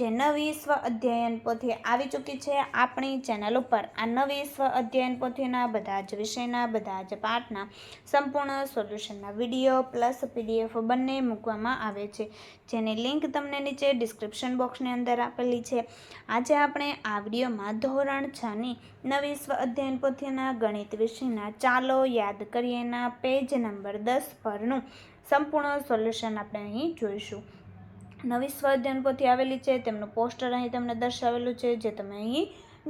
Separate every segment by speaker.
Speaker 1: જે નવી સ્વ અધ્યયન પોથી આવી ચૂકી છે આપણી ચેનલ ઉપર. આ નવી સ્વ અધ્યયન પોથીના બધા જ વિષયના, બધા જ પાઠના સંપૂર્ણ સોલ્યુશનના વીડિયો પ્લસ પીડીએફ બંને મૂકવામાં આવે છે. જેની લિંક તમને નીચે ડિસ્ક્રિપ્શન બોક્સની અંદર આપેલી છે. આજે આપણે આ વિડીયોમાં ધોરણ છની નવી સ્વ અધ્યયન પોથીના ગણિત વિષયના ચાલો યાદ કરીએના પેજ નંબર દસ પરનું સંપૂર્ણ સોલ્યુશન આપણે અહીં જોઈશું. નવી સ્વ અધ્યયન પોથી આવેલી છે, તેમનું પોસ્ટર અહીં તમને દર્શાવેલું છે, જે તમે અહીં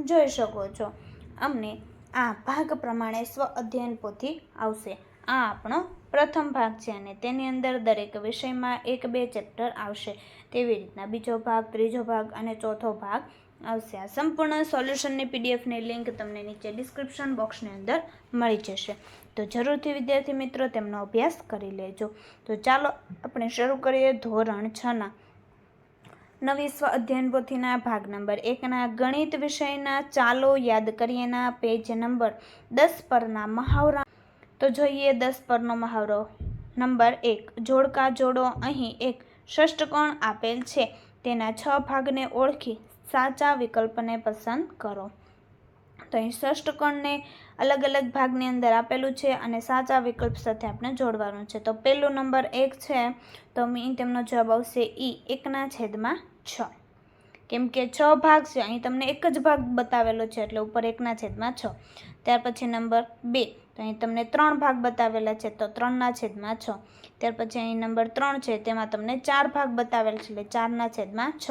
Speaker 1: જોઈ શકો છો. અમને આ ભાગ પ્રમાણે સ્વ અધ્યયન પોથી આવશે. આ આપણો પ્રથમ ભાગ છે અને તેની અંદર દરેક વિષયમાં એક બે ચેપ્ટર આવશે. તેવી રીતના બીજો ભાગ, ત્રીજો ભાગ અને ચોથો ભાગ આવશે. આ સંપૂર્ણ સોલ્યુશનની પીડીએફની લિંક તમને નીચે ડિસ્ક્રિપ્શન બોક્સની અંદર મળી જશે. તો જરૂરથી વિદ્યાર્થી મિત્રો તેમનો અભ્યાસ કરી લેજો. તો ચાલો આપણે શરૂ કરીએ ધોરણ છના નવી સ્વ અધ્યયન પોથીના ભાગ નંબર એકના ગણિત વિષયના ચાલો યાદ કરીએના પેજ નંબર દસ પરના મહાવરા. તો જોઈએ દસ પરનો મહાવરો. નંબર એક, જોડકા જોડો અહીં એક ષષ્ટકોણ આપેલ છે. તેના છ ભાગને ઓળખી સાચા વિકલ્પને પસંદ કરો. તો અહીં ષષ્ટકોણને અલગ અલગ ભાગની અંદર આપેલું છે અને સાચા વિકલ્પ સાથે આપણે જોડવાનું છે. તો પહેલો નંબર એક છે, તો અહીં તેમનો જવાબ આવશે ઈ, એકના છેદમાં છ. કેમ કે છ ભાગ છે, અહીં તમને એક જ ભાગ બતાવેલો છે, એટલે ઉપર એકના છેદમાં છ. ત્યાર પછી નંબર બે, તો અહીં તમને ત્રણ ભાગ બતાવેલા છે, તો ત્રણના છેદમાં છ. ત્યાર પછી અહીં નંબર ત્રણ છે, તેમાં તમને ચાર ભાગ બતાવેલ છે, એટલે ચારના છેદમાં છ.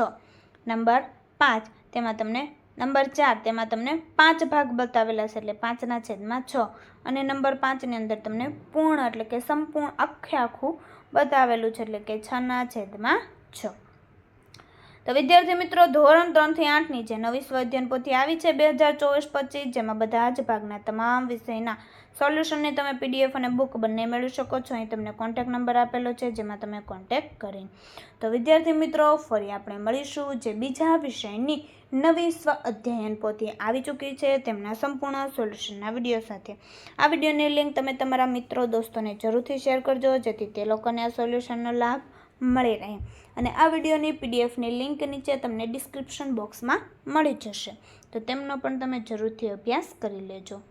Speaker 1: નંબર પાંચ, તેમાં તમને નંબર ચાર, તેમાં તમને પાંચ ભાગ બતાવેલા છે એટલે પાંચના છેદમાં છ. અને નંબર પાંચની અંદર તમને પૂર્ણ એટલે કે સંપૂર્ણ આખે આખું બતાવેલું છે એટલે કે છના છેદમાં છ. તો વિદ્યાર્થી મિત્રો, ધોરણ ત્રણથી આઠની જે નવી સ્વાધ્યાયન પોથી આવી છે બે હજાર ચોવીસ પચીસ, જેમાં બધા જ ભાગના તમામ વિષયના સોલ્યુશનની તમે પીડીએફ અને બુક બંને મેળવી શકો છો. અહીં તમને કોન્ટેક્ટ નંબર આપેલો છે, જેમાં તમે કોન્ટેક્ટ કરી તો વિદ્યાર્થી મિત્રો, ફરી આપણે મળીશું જે બીજા વિષયની નવી સ્વ અધ્યયન પોથી આવી ચૂકી છે તેમના સંપૂર્ણ સોલ્યુશનના વીડિયો સાથે. આ વિડીયોની લિંક તમે તમારા મિત્રો, દોસ્તોને જરૂરથી શેર કરજો, જેથી તે લોકોને આ સોલ્યુશનનો લાભ મળી રહે. અને આ વિડીયોની પીડીએફની લિંક નીચે તમને ડિસ્ક્રિપ્શન બોક્સમાં મળી જશે. તો તેમનો પણ તમે જરૂરથી અભ્યાસ કરી લેજો.